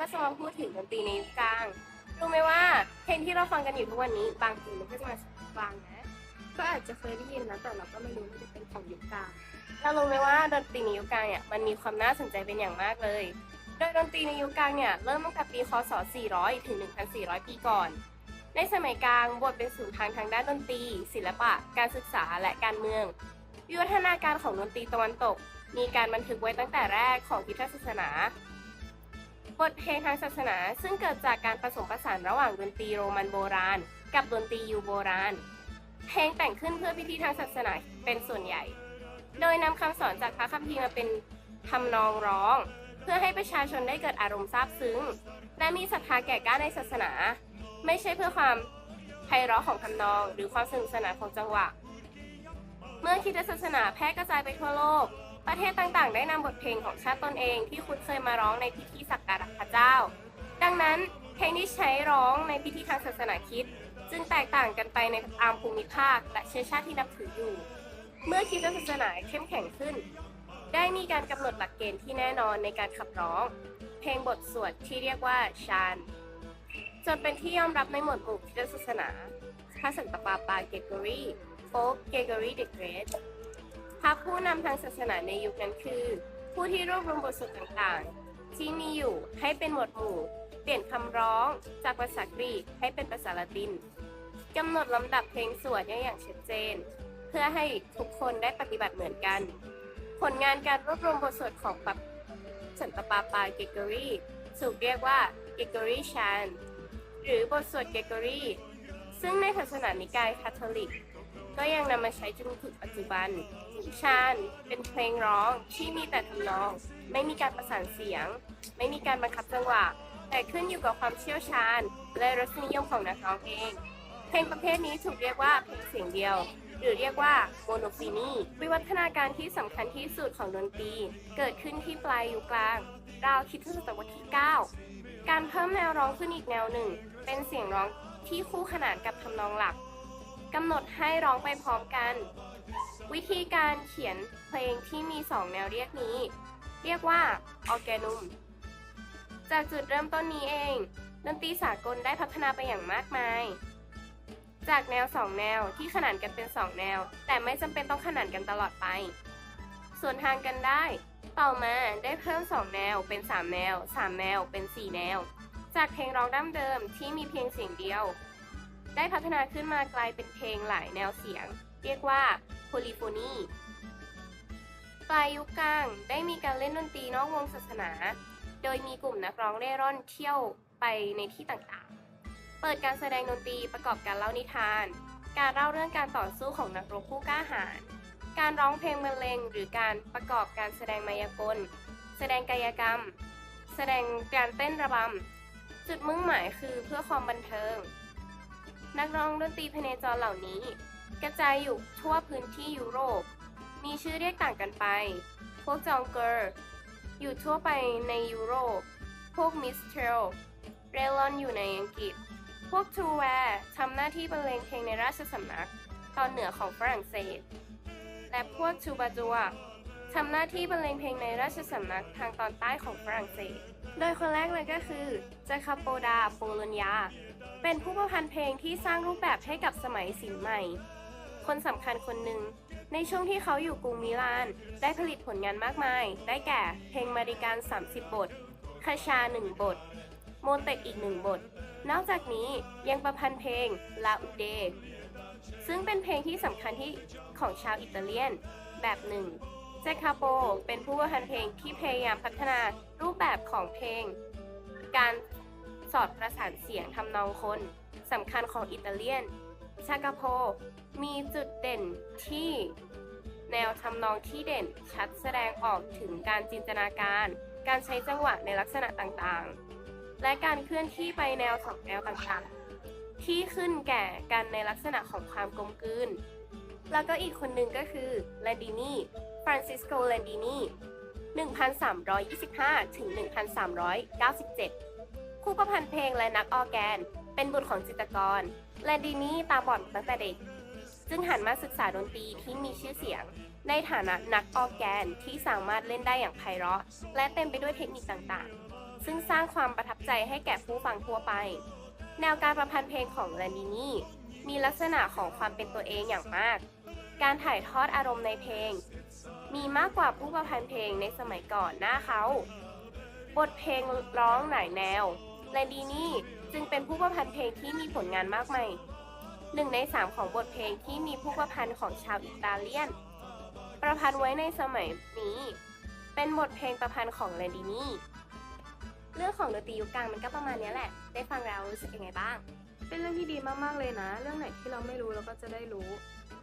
ก็จะมาพูดถึงดนตรีในยุคกลาง รู้ไหมว่าเพลงที่เราฟังกันอยู่ทุกวันนี้ บางทีมันก็จะมาจากยุคกลางนะ ก็อาจจะเคยได้ยินนะแต่เราก็ไม่รู้ว่าจะเป็นของยุคกลาง เรารู้ไหมว่าดนตรีในยุคกลางเนี่ยมันมีความน่าสนใจเป็นอย่างมากเลย โดยดนตรีในยุคกลางเนี่ยเริ่มตั้งแต่ปีคศ 400 ถึง 1,400 ปีก่อน ในสมัยกลางบทเป็นศูนย์ทางทางด้านดนตรี ศิลปะ การศึกษาและการเมือง วิวัฒนาการของดนตรีตะวันตก มีการบันทึกไว้ตั้งแต่แรกของพุทธศาสนา บทเพลงทางศาสนา ซึ่งเกิดจากการผสมผสานระหว่างดนตรีโรมันโบราณ กับดนตรียูโบราณ เพลงแต่งขึ้นเพื่อพิธีทางศาสนาเป็นส่วนใหญ่ โดยนำคำสอนจากพระคัมภีร์มาเป็นทำนองร้อง เพื่อให้ประชาชนได้เกิดอารมณ์ซาบซึ้ง และมีศรัทธาแก่กล้าในศาสนา ไม่ใช่เพื่อความไพเราะของทำนอง หรือความสนุกสนานของจังหวะ เมื่อคิดศาสนาแพร่กระจายไปทั่วโลก ประเทศต่างๆ ได้นำบทเพลงของชาติตนเองที่คุ้นเคยมาร้องในพิธีสักการะพระเจ้า ดังนั้นเพลงที่ใช้ร้องในพิธีทางศาสนาคริดจึงแตกต่างกันไปในตามภูมิภาคและเชื้อชาติที่นับถืออยู่ เมื่อคริดศาสนาเข้มแข็งขึ้น ได้มีการกำหนดหลักเกณฑ์ที่แน่นอนในการขับร้อง เพลงบทสวดที่เรียกว่าชานจนเป็นที่ยอมรับในหมวดหมู่คริสตศาสนาพระสันตะปาปาเกเกอรีโป๊ปเกเกอรีเดอะเกรท พระผู้นำทางศาสนาในยุคนั้นคือ ผู้ที่รวบรวมบทสวดต่างๆ ที่มีอยู่ให้เป็นหมวดหมู่ เปลี่ยนคำร้องจากภาษากรีกให้เป็นภาษาละตินกำหนดลำดับเพลงสวดอย่างชัดเจน เพื่อให้ทุกคนได้ปฏิบัติเหมือนกัน ผลงานการรวบรวมบทสวดของปับสันตะปาปาเกเกอรี่ถูกเรียกว่าเกเกอรี่ชานหรือบทสวดเกเกอรี่ซึ่งในศาสนานิกายคาทอลิก ก็ยังนำมาใช้จนถึงปัจจุบันชานเป็นเพลงร้องที่มีแต่ทำนอง ไม่มีการประสานเสียง ไม่มีการบังคับจังหวะ แต่ขึ้นอยู่กับความเชี่ยวชาญ และรสนิยมของนักร้องเอง เพลงประเภทนี้ถูกเรียกว่าเพลงเสียงเดียว หรือเรียกว่าโมโนฟินีวิวัฒนาการที่สำคัญที่สุดของดนตรี เกิดขึ้นที่ปลายยุคกลาง ราวคิดศตวรรษที่ 9 การเพิ่มแนวร้องขึ้นอีกแนวหนึ่ง เป็นเสียงร้องที่คู่ขนานกับทำนองหลัก กำหนดให้ร้องไปพร้อมกัน วิธีการเขียนเพลงที่มีสองแนวเรียกนี้ เรียกว่าออแกนุม จากจุดเริ่มต้นนี้เอง ดนตรีสากลได้พัฒนาไปอย่างมากมาย จากแนวสองแนวที่ขนานกันเป็นสองแนว แต่ไม่จำเป็นต้องขนานกันตลอดไป ส่วนทางกันได้ ต่อมาได้เพิ่มสองแนวเป็นสามแนวสามแนวเป็นสี่แนว จากเพลงร้องดั้งเดิมที่มีเพียงเสียงเดียว ได้พัฒนาขึ้นมากลายเป็นเพลงหลายแนวเสียง เรียกว่าโพลิโฟนีปลายยุคกลางได้มีการเล่นดนตรีนอกวงศาสนา โดยมีกลุ่มนักร้องเร่ร่อนเที่ยวไปในที่ต่างๆ เปิดการแสดงดนตรีประกอบการเล่านิทาน การเล่าเรื่องการต่อสู้ของนักรบผู้กล้าหาญ การร้องเพลงบรรเลงหรือการประกอบการแสดงมายากล แสดงกายกรรม แสดงการเต้นระบำ จุดมุ่งหมายคือเพื่อความบันเทิง นักร้องดนตรีพเนจรเหล่านี้ กระจายอยู่ทั่วพื้นที่ยุโรป มีชื่อเรียกต่างกันไป พวกจองเกอร์ อยู่ทั่วไปในยุโรป พวกมิสเทล เรลอนอยู่ในอังกฤษ พวกทูแวร์ทำหน้าที่บรรเลงเพลงในราชสำนัก ตอนเหนือของฝรั่งเศส และพวกทูบาจัวทำหน้าที่บรรเลงเพลงในราชสำนักทางตอนใต้ของฝรั่งเศส โดยคนแรกเลยก็คือเจคาโปดาโปโลญญา เป็นผู้ประพันธ์เพลงที่สร้างรูปแบบให้กับสมัยศิลป์ใหม่ คนสำคัญคนหนึ่ง ในช่วงที่เขาอยู่กรุงมิลาน ได้ผลิตผลงานมากมาย ได้แก่ เพลงมาริการ 30 บท คาชา 1 บท โมเตกอีก1บท นอกจากนี้ยังประพันธ์เพลงลาอูเด ซึ่งเป็นเพลงที่สำคัญที่ของชาวอิตาเลียน แบบหนึ่งเจคาโปเป็นผู้ประพันธ์เพลงที่พยายามพัฒนารูปแบบของเพลง การ สอดประสานเสียงทำนองคนสำคัญของอิตาเลียน ชากาโพ มีจุดเด่นที่ แนวทำนองที่เด่นชัดแสดงออกถึงการจินตนาการ การใช้จังหวะในลักษณะต่างๆ และการเคลื่อนที่ไปแนวสองแนวต่างๆ ที่ขึ้นแก่กันในลักษณะของความกลมกลืน แล้วก็อีกคนหนึ่งก็คือแลนดินีฟรานซิสโกแลนดินี1325ถึง1397 คู่ประพันธ์เพลงและนักออแกน เป็นบุตรของจิตรกร แลนดินีตาบอดตั้งแต่เด็ก จึงหันมาศึกษาดนตรีที่มีชื่อเสียง ในฐานะนักออแกนที่สามารถเล่นได้อย่างไพเราะ และเต็มไปด้วยเทคนิคต่างๆ ซึ่งสร้างความประทับใจให้แก่ผู้ฟังทั่วไป แนวการประพันธ์เพลงของแลนดินีมีลักษณะของความเป็นตัวเองอย่างมาก การถ่ายทอดอารมณ์ในเพลง มีมากกว่าผู้ประพันธ์เพลงในสมัยก่อนหน้าเขา บทเพลงร้องหลายแนว แลนดินีจึงเป็นผู้ประพันธ์เพลงที่มีผลงานมากมายหนึ่งในสามของบทเพลงที่มีผู้ประพันธ์ของชาวอิตาเลียน ประพันธ์ไว้ในสมัยนี้ เป็นบทเพลงประพันธ์ของแลนดินีเรื่องของดนตรียุคกลางมันก็ประมาณนี้แหละ ได้ฟังแล้วรู้สึกยังไงบ้าง เป็นเรื่องที่ดีมากๆเลยนะ เรื่องไหนที่เราไม่รู้เราก็จะได้รู้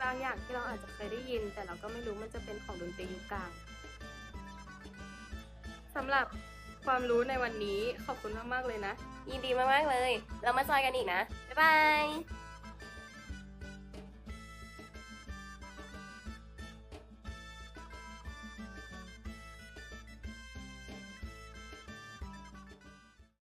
บางอย่างที่เราอาจจะเคยได้ยิน แต่เราก็ไม่รู้มันจะเป็นของดนตรียุคกลางสำหรับ ความรู้ในวันนี้ขอบคุณมากๆเลยนะ ยินดีมากๆเลย เรามาซอยกันอีกนะ บ๊ายบาย